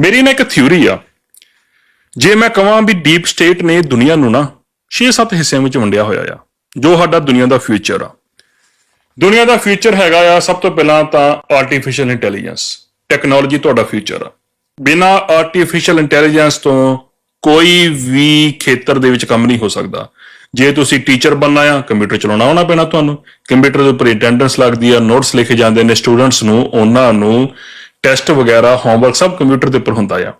ਮੇਰੀ ਨਾ ਇੱਕ ਥਿਊਰੀ ਆ। ਜੇ ਮੈਂ ਕਹਾਂ ਵੀ ਡੀਪ ਸਟੇਟ ਨੇ ਦੁਨੀਆ ਨੂੰ ਨਾ 6-7 ਹਿੱਸਿਆਂ ਵਿੱਚ ਵੰਡਿਆ ਹੋਇਆ ਆ, ਜੋ ਸਾਡਾ ਦੁਨੀਆ ਦਾ ਫਿਊਚਰ ਆ। ਦੁਨੀਆ ਦਾ ਫਿਊਚਰ ਹੈਗਾ ਆ, ਸਭ ਤੋਂ ਪਹਿਲਾਂ ਤਾਂ ਆਰਟੀਫੀਸ਼ੀਅਲ ਇੰਟੈਲੀਜੈਂਸ ਟੈਕਨੋਲੋਜੀ ਤੁਹਾਡਾ ਫਿਊਚਰ ਆ। ਬਿਨਾ ਆਰਟੀਫੀਸ਼ੀਅਲ ਇੰਟੈਲੀਜੈਂਸ ਤੋਂ ਕੋਈ ਵੀ ਖੇਤਰ ਦੇ ਵਿੱਚ ਕੰਮ ਨਹੀਂ ਹੋ ਸਕਦਾ। ਜੇ ਤੁਸੀਂ ਟੀਚਰ ਬਣਨਾ ਆ ਕੰਪਿਊਟਰ ਚਲਾਉਣਾ ਆਉਣਾ ਪੈਣਾ ਤੁਹਾਨੂੰ ਕੰਪਿਊਟਰ ਦੇ ਉੱਪਰ ਅਟੈਂਡੈਂਸ ਲੱਗਦੀ ਆ ਨੋਟਸ ਲਿਖੇ ਜਾਂਦੇ ਨੇ ਸਟੂਡੈਂਟਸ ਨੂੰ, ਉਹਨਾਂ ਨੂੰ ਟੈਸਟ ਵਗੈਰਾ ਹੋਮਵਰਕ ਸਭ ਕੰਪਿਊਟਰ ਦੇ ਉੱਪਰ ਹੁੰਦਾ ਆ।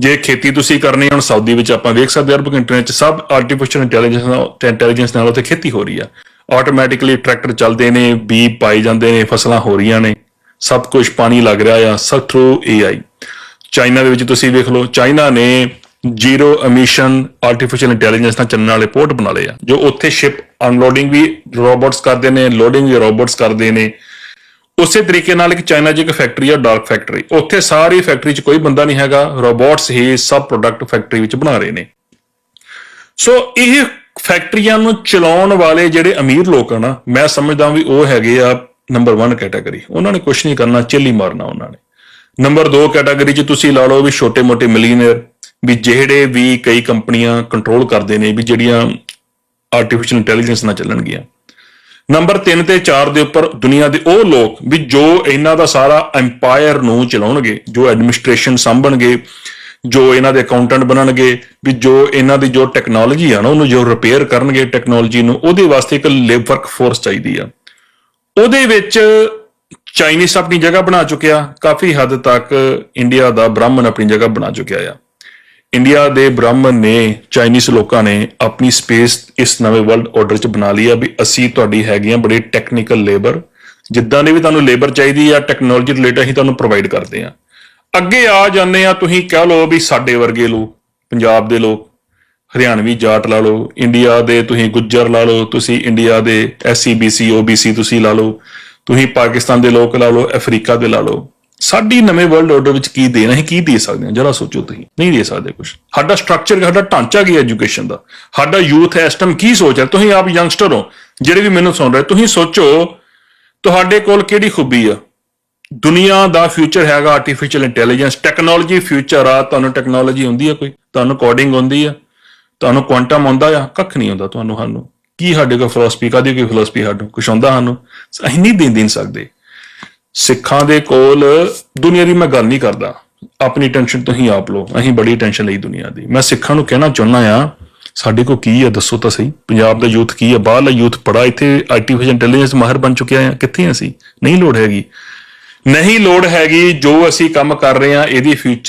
ਜੇ ਖੇਤੀ ਤੁਸੀਂ ਕਰਨੀ ਹੁਣ ਸਾਊਦੀ ਵਿੱਚ ਆਪਾਂ ਵੇਖ ਸਕਦੇ ਹਾਂ ਅਰਬ ਕੰਟਰੀਆਂ 'ਚ ਸਭ ਆਰਟੀਫੀਸ਼ੀਅਲ ਇੰਟੈਲੀਜੈਂਸ ਨਾਲ ਇੰਟੈਲੀਜੈਂਸ ਨਾਲ ਉੱਥੇ ਖੇਤੀ ਹੋ ਰਹੀ ਆ। ਆਟੋਮੈਟਿਕਲੀ ਟਰੈਕਟਰ ਚੱਲਦੇ ਨੇ ਬੀ ਪਾਈ ਜਾਂਦੇ ਨੇ, ਫਸਲਾਂ ਹੋ ਰਹੀਆਂ ਨੇ। ਸਭ ਕੁਝ ਪਾਣੀ ਲੱਗ ਰਿਹਾ ਆ, ਸਭ ਥਰੂ ਏਆਈ ਚਾਈਨਾ ਦੇ ਵਿੱਚ ਤੁਸੀਂ ਵੇਖ ਲਓ, ਚਾਈਨਾ ਨੇ ਜ਼ੀਰੋ ਐਮਿਸ਼ਨ ਆਰਟੀਫੀਸ਼ੀਅਲ ਇੰਟੈਲੀਜੈਂਸ ਨਾਲ ਚੱਲਣ ਵਾਲੇ ਪੋਰਟ ਬਣਾ ਲਏ ਆ, ਜੋ ਉੱਥੇ ਸ਼ਿਪ ਅਨਲੋਡਿੰਗ ਵੀ ਰੋਬੋਟਸ ਕਰਦੇ ਨੇ ਲੋਡਿੰਗ ਵੀ ਰੋਬੋਟਸ ਕਰਦੇ ਨੇ। ਉਸੇ ਤਰੀਕੇ ਨਾਲ ਇੱਕ ਚਾਈਨਾ 'ਚ ਇੱਕ ਫੈਕਟਰੀ ਆ, ਡਾਰਕ ਫੈਕਟਰੀ ਉੱਥੇ ਸਾਰੀ ਫੈਕਟਰੀ 'ਚ ਕੋਈ ਬੰਦਾ ਨਹੀਂ ਹੈਗਾ ਰੋਬੋਟਸ ਹੀ ਸਭ ਪ੍ਰੋਡਕਟ ਫੈਕਟਰੀ ਵਿੱਚ ਬਣਾ ਰਹੇ ਨੇ। ਸੋ ਇਹ ਫੈਕਟਰੀਆਂ ਨੂੰ ਚਲਾਉਣ ਵਾਲੇ ਜਿਹੜੇ ਅਮੀਰ ਲੋਕ ਆ ਨਾ, ਮੈਂ ਸਮਝਦਾ ਵੀ ਉਹ ਹੈਗੇ ਆ ਨੰਬਰ 1 ਕੈਟਾਗਰੀ ਉਹਨਾਂ ਨੇ ਕੁਝ ਨਹੀਂ ਕਰਨਾ, ਚਿੱਲੀ ਮਾਰਨਾ ਉਹਨਾਂ ਨੇ। ਨੰਬਰ 2 ਕੈਟਾਗਰੀ 'ਚ ਤੁਸੀਂ ਲਾ ਲਓ ਵੀ ਛੋਟੇ-ਮੋਟੇ ਮਿਲੀਅਨਰ ਵੀ ਜਿਹੜੇ ਵੀ ਕਈ ਕੰਪਨੀਆਂ ਕੰਟਰੋਲ ਕਰਦੇ ਨੇ ਵੀ ਜਿਹੜੀਆਂ ਆਰਟੀਫੀਸ਼ੀਅਲ ਇੰਟੈਲੀਜੈਂਸ ਨਾਲ ਚੱਲਣਗੀਆਂ। ਨੰਬਰ 3 ਤੇ 4 ਦੇ ਉੱਪਰ ਦੁਨੀਆ ਦੇ ਉਹ ਲੋਕ ਵੀ ਜੋ ਇਹਨਾਂ ਦਾ ਸਾਰਾ ਐਮਪਾਇਰ ਨੂੰ ਚਲਾਉਣਗੇ, ਜੋ ਐਡਮਿਨਿਸਟ੍ਰੇਸ਼ਨ ਸੰਭਣਗੇ, ਜੋ ਇਹਨਾਂ ਦੇ ਅਕਾਊਂਟੈਂਟ ਬਣਨਗੇ, ਵੀ ਜੋ ਇਹਨਾਂ ਦੀ ਜੋ ਟੈਕਨੋਲੋਜੀ ਆ ਨਾ, ਉਹਨੂੰ ਜੋ ਰਿਪੇਅਰ ਕਰਨਗੇ ਟੈਕਨੋਲੋਜੀ ਨੂੰ, ਉਹਦੇ ਵਾਸਤੇ ਇੱਕ ਲੇਬਰ ਫੋਰਸ ਚਾਹੀਦੀ ਆ। ਉਹਦੇ ਵਿੱਚ ਚਾਈਨੀਸ ਆਪਣੀ ਜਗ੍ਹਾ ਬਣਾ ਚੁੱਕਿਆ, ਕਾਫੀ ਹੱਦ ਤੱਕ ਇੰਡੀਆ ਦਾ ਬ੍ਰਾਹਮਣ ਆਪਣੀ ਜਗ੍ਹਾ ਬਣਾ ਚੁੱਕਿਆ ਆ। ਇੰਡੀਆ ਦੇ ਬ੍ਰਾਹਮਣ ਨੇ ਚਾਈਨੀਜ਼ ਲੋਕਾਂ ਨੇ ਆਪਣੀ ਸਪੇਸ ਇਸ ਨਵੇਂ ਵਰਲਡ ਆਰਡਰ 'ਚ ਬਣਾ ਲਈ ਆ ਵੀ ਅਸੀਂ ਤੁਹਾਡੀ ਹੈਗੀਆਂ ਬੜੀ ਟੈਕਨੀਕਲ ਲੇਬਰ ਜਿੱਦਾਂ ਦੀ ਵੀ ਤੁਹਾਨੂੰ ਲੇਬਰ ਚਾਹੀਦੀ ਆ ਟੈਕਨੋਲੋਜੀ ਰਿਲੇਟਡ ਅਸੀਂ ਤੁਹਾਨੂੰ ਪ੍ਰੋਵਾਈਡ ਕਰਦੇ ਆ। ਅੱਗੇ ਆ ਜਾਂਦੇ ਆ, ਤੁਸੀਂ ਕਹਿ ਲਓ ਵੀ ਸਾਡੇ ਵਰਗੇ ਲੋਕ, ਪੰਜਾਬ ਦੇ ਲੋਕ, ਹਰਿਆਣਵੀ ਜਾਟ ਲਾ ਲਓ ਇੰਡੀਆ ਦੇ ਤੁਸੀਂ ਗੁੱਜਰ ਲਾ ਲਓ, ਤੁਸੀਂ ਇੰਡੀਆ ਦੇ ਐਸਸੀ ਬੀਸੀ ਓਬੀਸੀ ਤੁਸੀਂ ਲਾ ਲਓ, ਤੁਸੀਂ ਪਾਕਿਸਤਾਨ ਦੇ ਲੋਕ ਲਾ ਲਓ ਅਫਰੀਕਾ ਦੇ ਲਾ ਲਓ। ਸਾਡੀ ਨਵੇਂ ਵਰਲਡ ਆਰਡਰ ਵਿੱਚ ਕੀ ਦੇਣਾ ਹੈ ਕੀ ਦੇ ਸਕਦੇ ਹਾਂ? ਜਰਾ ਸੋਚੋ ਤੁਸੀਂ। ਨਹੀਂ ਦੇ ਸਕਦੇ ਕੁਝ ਸਾਡਾ ਸਟਰਕਚਰ ਸਾਡਾ ਢਾਂਚਾ ਕੀ ਐਜੂਕੇਸ਼ਨ ਦਾ? ਸਾਡਾ ਯੂਥ ਹੈ, ਇਸ ਟਾਈਮ ਕੀ ਸੋਚ ਰਿਹਾ? ਤੁਸੀਂ ਆਪ ਯੰਗਸਟਰ ਹੋ, ਜਿਹੜੇ ਵੀ ਮੈਨੂੰ ਸੁਣ ਰਹੇ, ਤੁਸੀਂ ਸੋਚੋ, ਤੁਹਾਡੇ ਕੋਲ ਕਿਹੜੀ ਖੂਬੀ ਆ? ਦੁਨੀਆ ਦਾ ਫਿਊਚਰ ਹੈਗਾ ਆਰਟੀਫੀਸ਼ੀਅਲ ਇੰਟੈਲੀਜੈਂਸ ਟੈਕਨੋਲੋਜੀ ਫਿਊਚਰ ਆ। ਤੁਹਾਨੂੰ ਟੈਕਨੋਲੋਜੀ ਹੁੰਦੀ ਆ ਕੋਈ? ਤੁਹਾਨੂੰ ਕੋਡਿੰਗ ਹੁੰਦੀ ਆ। ਤੁਹਾਨੂੰ ਕੁਆਂਟਮ ਆਉਂਦਾ ਆ? ਕੱਖ ਨਹੀਂ ਆਉਂਦਾ ਤੁਹਾਨੂੰ ਸਾਨੂੰ। ਕੀ ਸਾਡੇ ਕੋਲ ਫਿਲਾਸਫੀ ਕਾਦੀ ਕੋਈ ਫਿਲਾਸਫੀ ਸਾਨੂੰ? ਕੁਛ ਆਉਂਦਾ ਸਾਨੂੰ? ਅਸੀਂ ਨਹੀਂ ਦੇ ਦੇ ਸਕਦੇ। ਸਿੱਖਾਂ ਦੇ ਕੋਲ ਦੁਨੀਆ ਦੀ ਮੈਂ ਗੱਲ ਨਹੀਂ ਕਰਦਾ। ਆਪਣੀ ਟੈਨਸ਼ਨ ਤੁਸੀਂ ਆਪ ਲਓ। ਅਸੀਂ ਬੜੀ ਟੈਨਸ਼ਨ ਲਈ ਦੁਨੀਆ ਦੀ। ਮੈਂ ਸਿੱਖਾਂ ਨੂੰ ਕਹਿਣਾ ਚਾਹੁੰਦਾ ਆ ਸਾਡੇ ਕੋਲ ਕੀ ਆ ਦੱਸੋ ਤਾਂ ਸਹੀ। ਪੰਜਾਬ ਦਾ ਯੂਥ ਕੀ ਆ ਬਾਹਰਲਾ ਯੂਥ ਪੜਾ ਇੱਥੇ ਆਰਟੀਫੀਸ਼ੀਅਲ ਇੰਟੈਲੀਜੈਂਸ ਮਾਹਿਰ ਬਣ ਚੁੱਕਿਆ ਆ ਕਿੱਥੇ ਆ ਅਸੀਂ? ਨਹੀਂ ਲੋੜ ਹੈਗੀ। ਨਹੀਂ ਲੋੜ ਹੈਗੀ ਜੋ ਅਸੀਂ ਕੰਮ ਕਰ ਰਹੇ ਆ ਇਹਦੀ ਫਿਊਚਰ